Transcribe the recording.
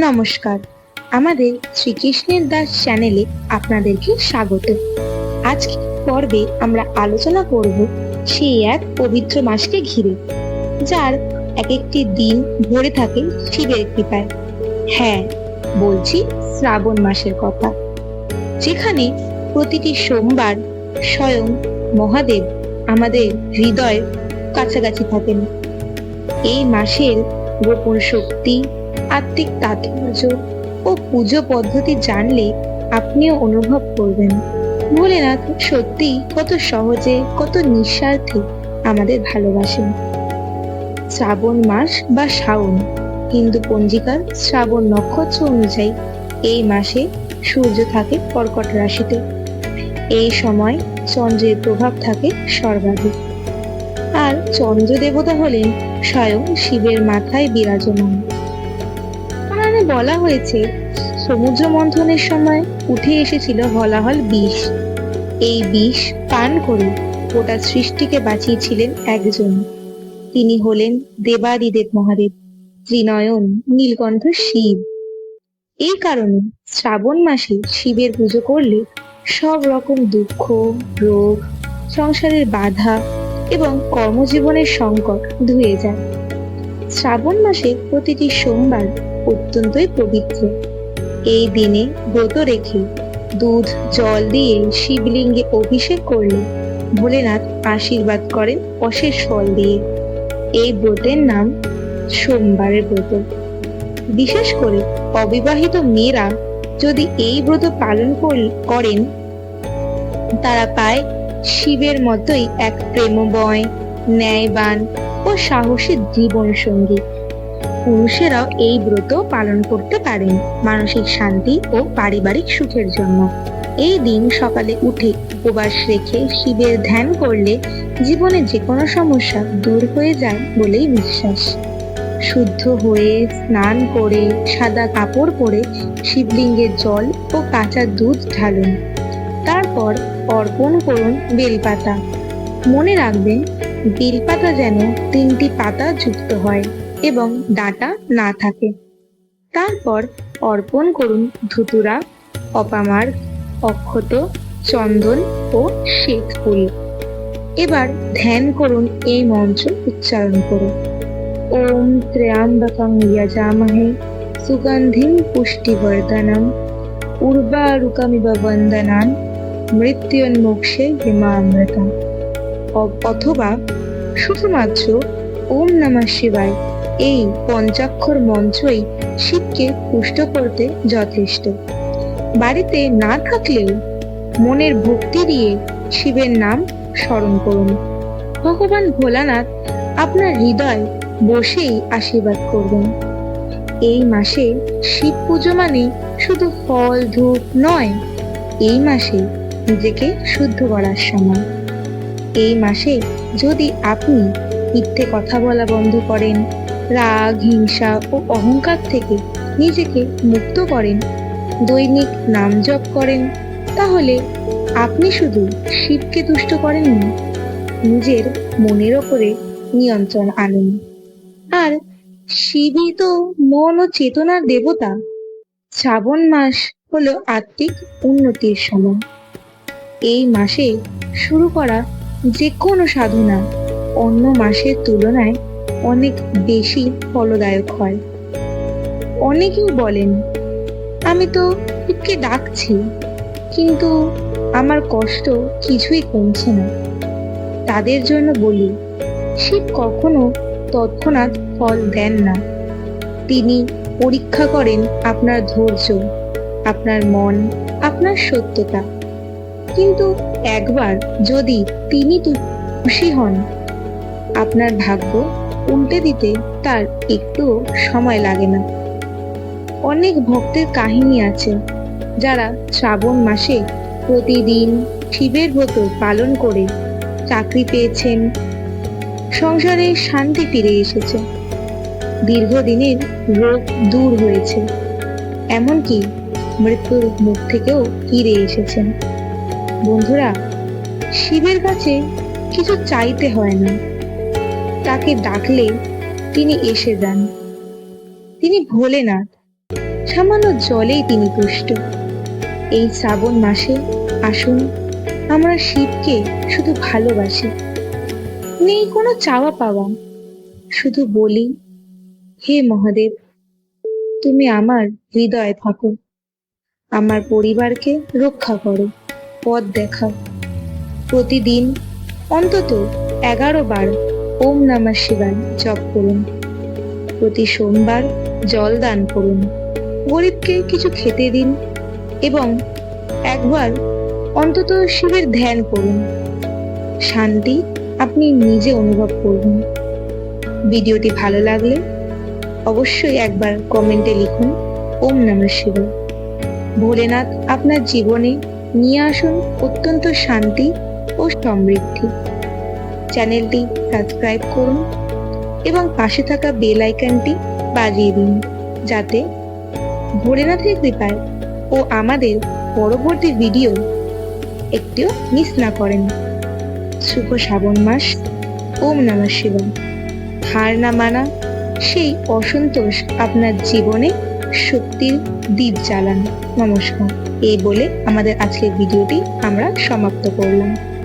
নমস্কার। আমাদের শ্রীকৃষ্ণের দাস চ্যানেলে আপনাদেরকে স্বাগত। আজকে পর্বে আমরা আলোচনা করব সেই এক পবিত্র মাসকে ঘিরে, যার এক একটি দিন ভরে থাকে শিবের কৃপায়। হ্যাঁ বলছি শ্রাবণ মাসের কথা, যেখানে প্রতিটি সোমবার স্বয়ং মহাদেব আমাদের হৃদয়ের কাছাকাছি থাকেন। এই মাসের গোপন শক্তি আত্মিক তাৎপর্য ও পুজো পদ্ধতি জানলে আপনিও অনুভব করবেন। ভোলেনাথ সত্যি কত সহজে, কত নিঃস্বার্থে আমাদের ভালোবাসেন। শ্রাবণ মাস বা শ্রাবণ হিন্দু পঞ্জিকার শ্রাবণ নক্ষত্র অনুযায়ী এই মাসে সূর্য থাকে কর্কট রাশিতে। এই সময় চন্দ্রের প্রভাব থাকে সর্বাধিক। আর চন্দ্র দেবতা হলেন স্বয়ং শিবের মাথায় বিরাজমান। বলা হয়েছে সমুদ্র মন্থনের সময় উঠে এসেছিল হলাহল বিষ। এই বিষ পান করে গোটা সৃষ্টিকে বাঁচিয়েছিলেন একজন। তিনি হলেন দেবাদিদেব মহাদেব, ত্রিনয়ন, নীলকণ্ঠ শিব। এই কারণে শ্রাবণ মাসে শিবের পুজো করলে সব রকম দুঃখ, রোগ, সংসারের বাধা এবং কর্মজীবনের সংকট ধুয়ে যায়। শ্রাবণ মাসে প্রতিটি সোমবার অত্যন্তই পবিত্র। এই দিনে ব্রত রেখে দুধ, জল দিয়ে শিবলিঙ্গে অভিষেক করলে ভোলেনাথ আশীর্বাদ করেন অশেষ ফল দিয়ে। এই ব্রতের নাম সোমবারের ব্রত। বিশেষ করে অবিবাহিত মেয়েরা যদি এই ব্রত পালন কর- করেন, তারা পায় শিবের মতোই এক প্রেমময়, ন্যায়বান ও সাহসী জীবন সঙ্গী পুরুষেরাও এই ব্রত পালন করতে পারেন মানসিক শান্তি ও পারিবারিক সুখের জন্য। এই দিন সকালে উঠে উপবাস রেখে শিবের ধ্যান করলে জীবনে যে কোনো সমস্যা দূর হয়ে যায় বলেই বিশ্বাস। শুদ্ধ হয়ে স্নান করে সাদা কাপড় পরে শিবলিঙ্গের জল ও কাঁচা দুধ ঢালুন। তারপর অর্পণ করুন বেলপাতা। মনে রাখবেন, বেলপাতা যেন তিনটি পাতা যুক্ত হয়। এবং ডাটা না থাকে। তারপর অর্পণ করুন ধুতুরা, অপামার, অক্ষত, চন্দন ও শ্বেত ফুল। এবার ধ্যান করুন এই মন্ত্র উচ্চারণ করুন। ওম ত্র্যম্বকং যজামহে সুগন্ধিম পুষ্টিবর্ধনম উর্বারুকমিব বন্দনান মৃত্যুন্মোক্ষে হিমামৃতম। অথবা শুধুমাত্র ওম নমঃ শিবায় এই পঞ্চাক্ষর মন্ত্রই শিবকে পুষ্ট করতে যথেষ্ট। বাড়িতে না থাকলেও মনের ভক্তি দিয়ে শিবের নাম স্মরণ করুন। ভগবান ভোলানাথ আপনার হৃদয় বসেই আশীর্বাদ করবেন। এই মাসে শিব পুজো মানে শুধু ফল, ধূপ নয়, এই মাসে নিজেকে শুদ্ধ করার সময়। এই মাসে যদি আপনি মিথ্যে কথা বলা বন্ধ করেন রাগ, হিংসা ও অহংকার থেকে নিজেকে মুক্ত করেন। দৈনিক নাম জপ করেন। তাহলে আপনি শুধু শিবকে তুষ্ট করেননি নিজের মনের ওপরে নিয়ন্ত্রণ আনেন। আর শিবই তো মন ও চেতনার দেবতা। শ্রাবণ মাস হলো আত্মিক উন্নতির সময়। এই মাসে শুরু করা যে কোনো সাধনা অন্য মাসের তুলনায় অনেক বেশি ফলদায়ক হয়। অনেকেই বলেন, আমি তো শিবকে ডাকছি, কিন্তু আমার কষ্ট কিছুই কমছে না। তাদের জন্য বলি শিব কখনো তৎক্ষণাৎ ফল দেন না। তিনি পরীক্ষা করেন আপনার ধৈর্য, আপনার মন, আপনার সত্যতা। কিন্তু একবার যদি তিনি খুশি হন, আপনার ভাগ্য উল্টে দিতে তার একটু সময় লাগে না। অনেক ভক্তের কাহিনী আছে, যারা শ্রাবণ মাসে প্রতিদিন শিবের ব্রত পালন করে চাকরি পেয়েছেন, সংসারে শান্তি ফিরে এসেছে। দীর্ঘদিনের রোগ দূর হয়েছে, এমনকি মৃত্যুর মুখ থেকেও ফিরে এসেছেন। বন্ধুরা, শিবের কাছে কিছু চাইতে হয় না। তাকে ডাকলে তিনি এসে যান। তিনি ভোলেনাথ। সামান্য জলেই তিনি তুষ্ট এই শ্রাবণ মাসে আসুন, আমরা শিবকে শুধু ভালোবাসি। নেই কোনো চাওয়া পাওয়া, শুধু বলি, হে মহাদেব, তুমি আমার হৃদয়ে থাকো। আমার পরিবারকে রক্ষা করো, পথ দেখাও। প্রতিদিন অন্তত এগারো বার ওম নমঃ শিবায়, জপ করুন। প্রতি সোমবার জল দান করুন। গরিবকে কিছু খেতে দিন এবং একবার অন্তত শিবের ধ্যান করুন। শান্তি আপনি নিজে অনুভব করবেন ভিডিওটি ভালো লাগলে অবশ্যই একবার কমেন্টে লিখুন, ওম নমঃ শিবায়। ভোলেনাথ আপনার জীবনে নিয়ে আসুন অত্যন্ত শান্তি ও সমৃদ্ধি। চ্যানেলটি সাবস্ক্রাইব করুন এবং পাশে থাকা বেল আইকনটি বাজিয়ে দিন, যাতে ভোলেনাথের কৃপায় ও আমাদের পরবর্তী ভিডিও একটিও মিস না করেন। শুভ শ্রাবণ মাস, ওম নমঃ শিবায়। হার না মানা সেই অসন্তোষ আপনার জীবনে শক্তির দ্বীপ জ্বালান। নমস্কার। এই বলে আমাদের আজকের ভিডিওটি আমরা সমাপ্ত করলাম।